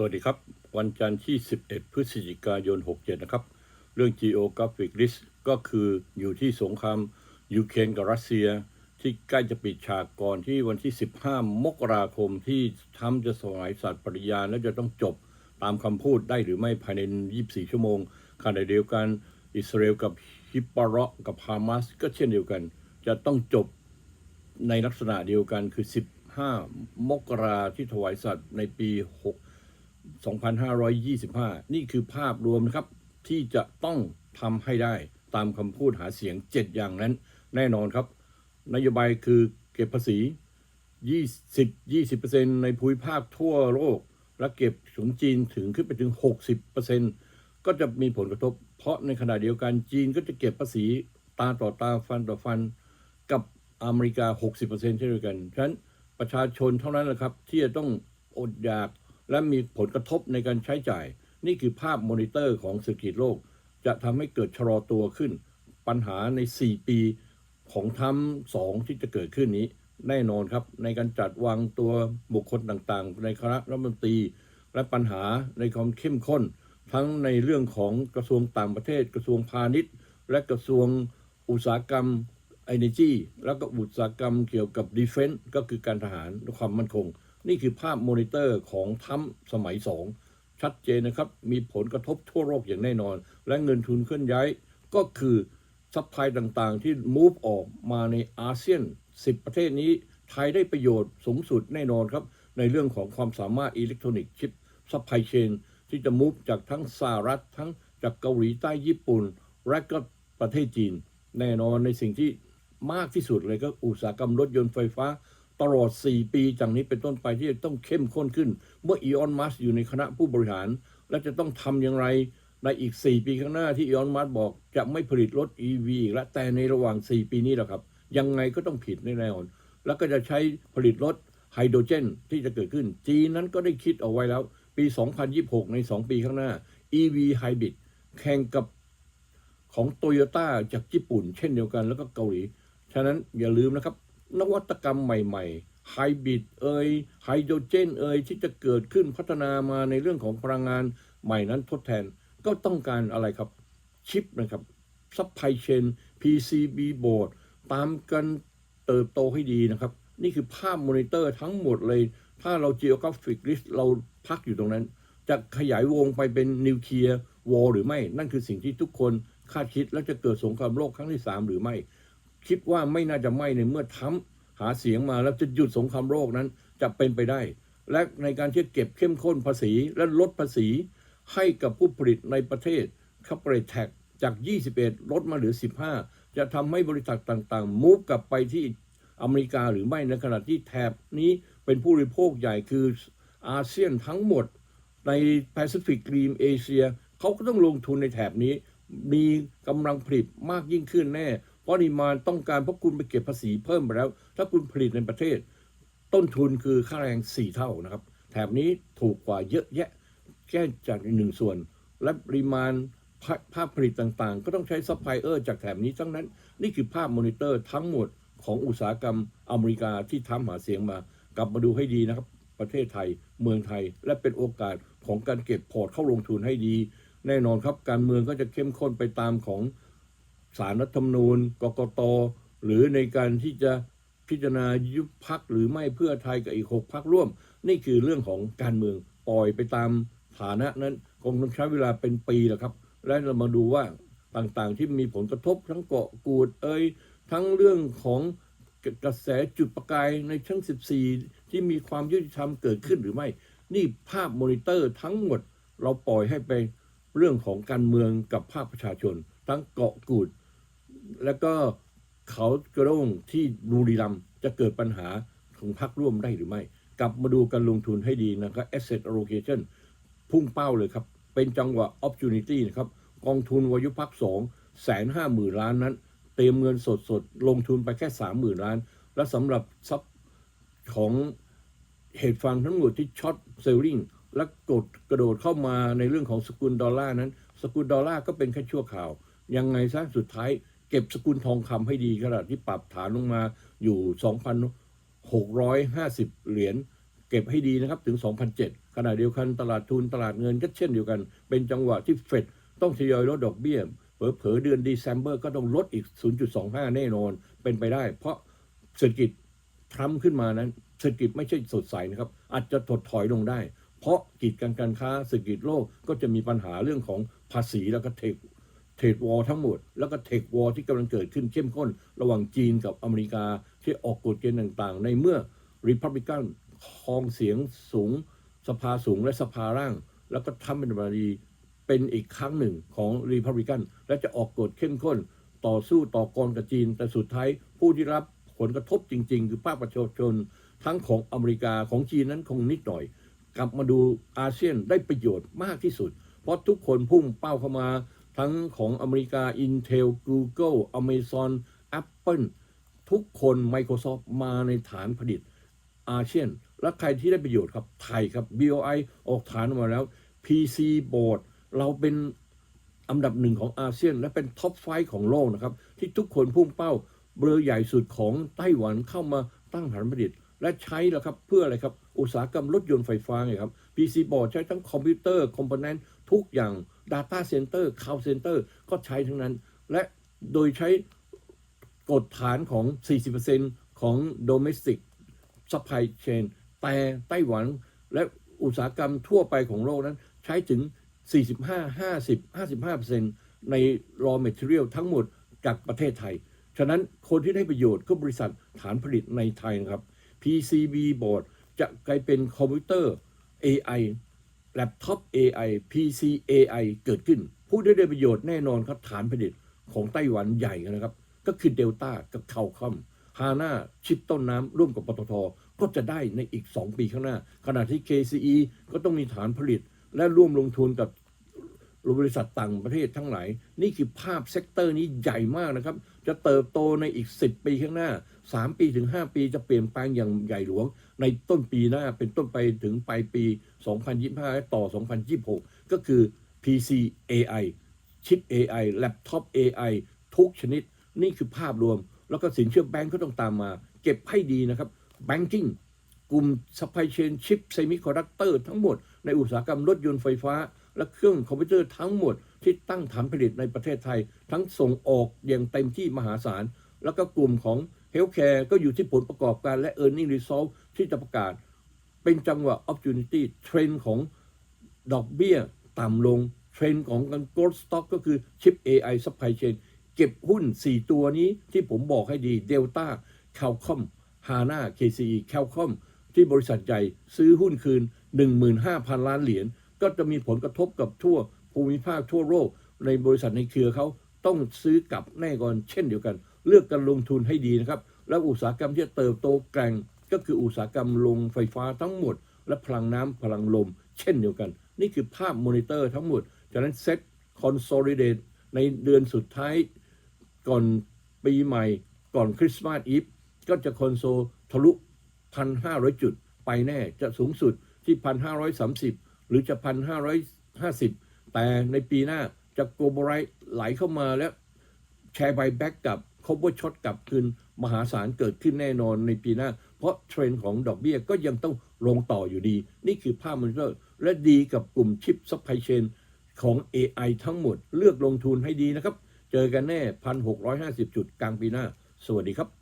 สวัสดีครับ วันจันทร์ที่ 11 พฤศจิกายน 67 นะครับ เรื่อง Geographic Risk ก็คืออยู่ที่สงครามยูเครนกับรัสเซีย ที่ใกล้จะปิดฉากก่อนที่วันที่ 15 มกราคมที่ทรัมป์จะสลายสัตว์ปริญาณและจะต้องจบตามคำพูดได้หรือไม่ภายใน 24 ชั่วโมงขณะเดียวกันอิสราเอลกับฮิปปาเระกับฮามาสก็เช่นเดียวกัน จะต้องจบในลักษณะเดียวกันคือ 15 มกราที่ถวายสัตว์ในปี 6 2525 นี่คือภาพรวมนะครับ ที่จะต้องทำให้ได้ตามคำพูดหาเสียง 7 อย่างนั้น แน่นอนครับ นโยบายคือเก็บภาษี 20 20%ในภูมิภาคทั่วโลก และเก็บสูงจีนถึงขึ้นไปถึง 60%ก็จะมีผลกระทบ เพราะในขณะเดียวกันจีนก็จะเก็บภาษีตาต่อตาฟันต่อฟันกับอเมริกา 60%เช่นเดียวกัน ฉะนั้นประชาชนเท่านั้นแหละครับ ที่จะต้องอดอยาก และมีผลกระทบในการใช้จ่าย นี่คือภาพมอนิเตอร์ของเศรษฐกิจโลก จะทำให้เกิดชะลอตัวขึ้น ปัญหาใน 4 ปีของทั้งสองที่จะเกิดขึ้นนี้ แน่นอนครับ ในการจัดวางตัวบุคคลต่างๆ ในคณะรัฐมนตรี และปัญหาในความเข้มข้น ทั้งในเรื่องของกระทรวงต่างประเทศ กระทรวงพาณิชย์ และกระทรวงอุตสาหกรรม Energy แล้วก็อุตสาหกรรมเกี่ยวกับ Defense ก็คือการทหารและความมั่นคง นี่คือภาพมอนิเตอร์ของทั้มสมัย 2 ชัดเจนนะครับ มีผลกระทบทั่วโลกอย่างแน่นอน และเงินทุนเคลื่อนย้าย ก็คือซัพพลายต่างๆ ที่ move ออกมาในอาเซียน 10 ประเทศนี้ ไทยได้ประโยชน์สูงสุดแน่นอนครับ ในเรื่องของความสามารถอิเล็กทรอนิกส์ชิปซัพพลายเชนที่จะ move จากทั้งสหรัฐทั้งจากเกาหลีใต้ญี่ปุ่น และก็ประเทศจีน แน่นอนในสิ่งที่มากที่สุดเลยก็อุตสาหกรรมรถยนต์ไฟฟ้า ตลอด 4 ปีจากนี้เป็นต้นไปที่จะต้องเข้มข้นขึ้น เมื่ออีออนมัสอยู่ในคณะผู้บริหาร และจะต้องทำอย่างไรในอีก 4 ปีข้างหน้าที่อีออนมัสบอกจะไม่ผลิตรถ EV อีกและแต่ในระหว่าง 4 ปีนี้แหละครับ ยังไงก็ต้องผิดแน่นอนแล้วก็จะใช้ผลิตรถไฮโดรเจนที่จะเกิดขึ้น จีนนั้นก็ได้คิดเอาไว้แล้ว ปี 2026 ใน 2 ปีข้างหน้า EV Hybrid แข่งกับของโตโยต้าจากญี่ปุ่น เช่นเดียวกันแล้วก็เกาหลี ฉะนั้นอย่าลืมนะครับ นวัตกรรมใหม่ ๆ ไฮบริดเอ่ยไฮโดรเจนเอ่ยที่จะเกิดขึ้นพัฒนามาในเรื่องของพลังงานใหม่นั้นทดแทนก็ต้องการอะไรครับชิปนะครับซัพพลายเชน PCB บอร์ดตามกันเติบโตให้ดีนะครับ นี่คือภาพมอนิเตอร์ทั้งหมดเลย ถ้าเรา geographic list เราพักอยู่ตรงนั้น จะขยายวงไปเป็นนิวเคลียร์วอลหรือไม่ นั่นคือสิ่งที่ทุกคนคาดคิด แล้วจะเกิดสงครามโลกครั้งที่ 3 หรือไม่ คิดว่าไม่น่าจะไม่ในเมื่อทำหาเสียงมาแล้วจะหยุดสงครามโลกนั้น จะเป็นไปได้ และในการที่เก็บเข้มข้นภาษีและลดภาษี ให้กับผู้ผลิตในประเทศคับเปรตแท็กจาก 21 ลดมาเหลือ 15 จะทำให้บริษัทต่างๆ มูฟกลับไปที่อเมริกาหรือไม่ในขณะที่แถบนี้เป็นผู้บริโภคใหญ่คืออาเซียนทั้งหมดในแปซิฟิกรีมเอเชียเขาก็ต้องลงทุนในแถบนี้ มีกำลังผลิตมากยิ่งขึ้นแน่ เพราะดีมานต้องการเพราะคุณไปเก็บภาษีเพิ่มไปแล้ว ถ้าคุณผลิตในประเทศ ต้นทุนคือค่าแรง 4 เท่านะครับ แถบนี้ถูกกว่าเยอะแยะแค่จากหนึ่งส่วน และปริมาณภาพผลิตต่างๆ ก็ต้องใช้ซัพพลายเออร์จากแถบนี้ทั้งนั้น นี่คือภาพมอนิเตอร์ทั้งหมดของอุตสาหกรรมอเมริกาที่ทำหาเสียงมา กลับมาดูให้ดีนะครับ ประเทศไทย เมืองไทย และเป็นโอกาสของการเก็บพอร์ตเข้าลงทุนให้ดี แน่นอนครับการเมืองก็จะเข้มข้นไปตามของ สารรัฐธรรมนูญกกตหรือในการที่จะพิจารณายุบพักหรือไม่เพื่อไทยกับอีกหกพักร่วม นี่คือเรื่องของการเมืองปล่อยไปตามฐานะนั้นคงต้องใช้เวลาเป็นปีแหละครับ และเรามาดูว่าต่างๆที่มีผลกระทบทั้งเกาะกูดเอ่ยทั้งเรื่องของกระแสจุดประกายในชั้น 14 ที่มีความยุติธรรมเกิดขึ้นหรือไม่ นี่ภาพมอนิเตอร์ทั้งหมดเราปล่อยให้ไปเรื่องของการเมืองกับภาคประชาชน ทั้งเกาะกูด แล้วก็เขากระโดงที่บุรีรัมจะเกิดปัญหาของพรรคร่วมได้หรือไม่ กลับมาดูการลงทุนให้ดีนะครับ asset allocation พุ่งเป้าเลยครับ เป็นจังหวะ opportunity นะครับ กองทุนวายุพักสองแสนห้าหมื่นล้านนั้น เตรียมเงินสดสดลงทุนไปแค่สามหมื่นล้าน และสำหรับซับของเหตุฟังทั้งหมดที่ช็อตเซลลิงและกดกระโดดเข้ามาในเรื่องของสกุลดอลลาร์นั้น สกุลดอลลาร์ก็เป็นแค่ชั่วข่าว ยังไงซะสุดท้าย เก็บสกุลทองคำให้ดีขนาดที่ปรับฐานลงมาอยู่ 2,650 เหรียญเก็บให้ดีนะครับถึง 2007ขณะเดียวกันตลาดทุนตลาดเงินก็เช่นเดียวกัน เป็นจังหวะที่เฟดต้องทยอยลดดอกเบี้ยเผลอเดือนดีเซมเบอร์ก็ต้องลดอีก 0.25 แน่นอนเป็นไปได้ เพราะเศรษฐกิจทรัมขึ้นมานั้นเศรษฐกิจไม่ใช่สดใสนะครับ อาจจะถดถอยลงได้ เพราะกีดกันการค้าเศรษฐกิจโลกก็จะมีปัญหาเรื่องของภาษีแล้วก็เทค เทรดวอลทั้งหมด แล้วก็เทควอลที่กำลังเกิดขึ้นเข้มข้น ระหว่างจีนกับอเมริกาที่ออกกฎเกณฑ์ต่างๆ ในเมื่อริพับลิกันครองเสียงสูง สภาสูงและสภาร่าง แล้วก็ทำเป็นบาดีเป็นอีกครั้งหนึ่งของริพับลิกันและจะออกกฎเข้มข้น ต่อสู้ต่อกรกับจีน แต่สุดท้ายผู้ที่รับผลกระทบจริง ๆ คือภาคประชาชน ทั้งของอเมริกาของจีนนั้นคงนิดหน่อย กลับมาดูอาเซียนได้ประโยชน์มากที่สุด เพราะทุกคนพุ่งเป้าเข้ามา ทั้งของอเมริกา Intel Google Amazon Apple ทุกคน Microsoft มาในฐานผลิตอาเซียน และใครที่ได้ประโยชน์ครับ ไทยครับ BOI ออกฐานมาแล้ว PC Board เราเป็นอันดับหนึ่งของอาเซียน และเป็นท็อปไฟของโลกนะครับ ที่ทุกคนพุ่งเป้าเบอร์ใหญ่สุดของไต้หวันเข้ามาตั้งฐานผลิต และใช้แล้วครับเพื่ออะไรครับ อุตสาหกรรมรถยนต์ไฟฟ้าไงครับ PC board ใช้ทั้งคอมพิวเตอร์คอมโพเนนต์ทุกอย่าง Data Center Cloud Center ก็ใช้ทั้งนั้น และโดยใช้กฎฐานของ 40%ของ domestic supply chain แต่ไต้หวันและอุตสาหกรรมทั่วไปของโลกนั้นใช้ถึง 45 50 55%ใน raw material ทั้งหมดจากประเทศไทย ฉะนั้นคนที่ได้ประโยชน์ก็บริษัทฐานผลิตในไทยนะครับ PCB board จะกลายเป็นคอมพิวเตอร์ AI แล็ปท็อป AI PC AI เกิดขึ้น ผู้ได้ได้ประโยชน์แน่นอนครับฐานผลิตของไต้หวันใหญ่นะครับ ก็คือเดลต้ากับเคาคอมฮาน่าชิปต้นน้ำร่วมกับปตทก็จะได้ในอีก 2 ปีข้างหน้า ขณะที่ KCE ก็ต้องมีฐานผลิต และร่วมลงทุนกับบริษัทต่างประเทศทั้งหลาย นี่คือภาพเซกเตอร์นี้ใหญ่มากนะครับ จะเติบโตในอีก 10 ปีข้างหน้า 3ปีถึง5ปีจะเปลี่ยนแปลงอย่างใหญ่หลวง ในต้นปีหน้าเป็นต้นไปถึงปลายปี 2025และต่อ 2026 ก็คือ PC AI ชิป AI แล็ปท็อป AI ทุกชนิด นี่คือภาพรวม แล้วก็สินเชื่อแบงก์ก็ต้องตามมา เก็บให้ดีนะครับ Banking กลุ่ม supply chain chip semiconductor ทั้งหมด ในอุตสาหกรรมรถยนต์ไฟฟ้า และเครื่องคอมพิวเตอร์ทั้งหมดที่ตั้งฐานผลิตในประเทศไทย ทั้งส่งออกอย่างเต็มที่มหาศาล แล้วก็กลุ่มของ Healthcare ก็อยู่ที่ผลประกอบการและ Earning Result ที่จะประกาศ เป็นจังหวะ Opportunity เทรนด์ของดอกเบี้ยต่ำลง เทรนด์ของการ Growth Stock ก็คือ Chip AI Supply Chain เก็บหุ้น 4 ตัวนี้ที่ผมบอกให้ดี Delta Qualcomm HANA KCE Qualcomm ที่บริษัทใหญ่ซื้อหุ้นคืน 15,000 ล้านเหรียญก็จะมีผลกระทบกับทั่วภูมิภาคทั่วโลกในบริษัทในเครือเขาต้องซื้อกลับแน่ก่อนเช่นเดียวกัน เลือกการลงทุนให้ดีนะครับ แล้วอุตสาหกรรมที่จะเติบโตแกร่งก็คืออุตสาหกรรมลงไฟฟ้าทั้งหมด และพลังน้ำพลังลม เช่นเดียวกัน นี่คือภาพมอนิเตอร์ทั้งหมดจากนั้นเซ็ตคอนโซลิเดตในเดือนสุดท้ายก่อนปีใหม่ก่อนคริสต์มาสอีฟก็จะคอนโซลทะลุ 1,500 จุดไปแน่จะสูงสุดที่ 1,530 หรือจะ 1,550 แต่ในปีหน้าจะโกลบอลไรไหลเข้ามาแล้วแชร์ไบแบ็กกับ พบวอร์ช็อตกลับคืนมหาศาลเกิดขึ้นแน่นอนในปีหน้า เพราะเทรนด์ของดอกเบี้ยก็ยังต้องลงต่ออยู่ดี นี่คือภาพมอนิเตอร์และดีกับกลุ่มชิปซัพพลายเชนของ AI ทั้งหมดเลือกลงทุนให้ดีนะครับ เจอกันแน่ 1,650 จุดกลางปีหน้า สวัสดีครับ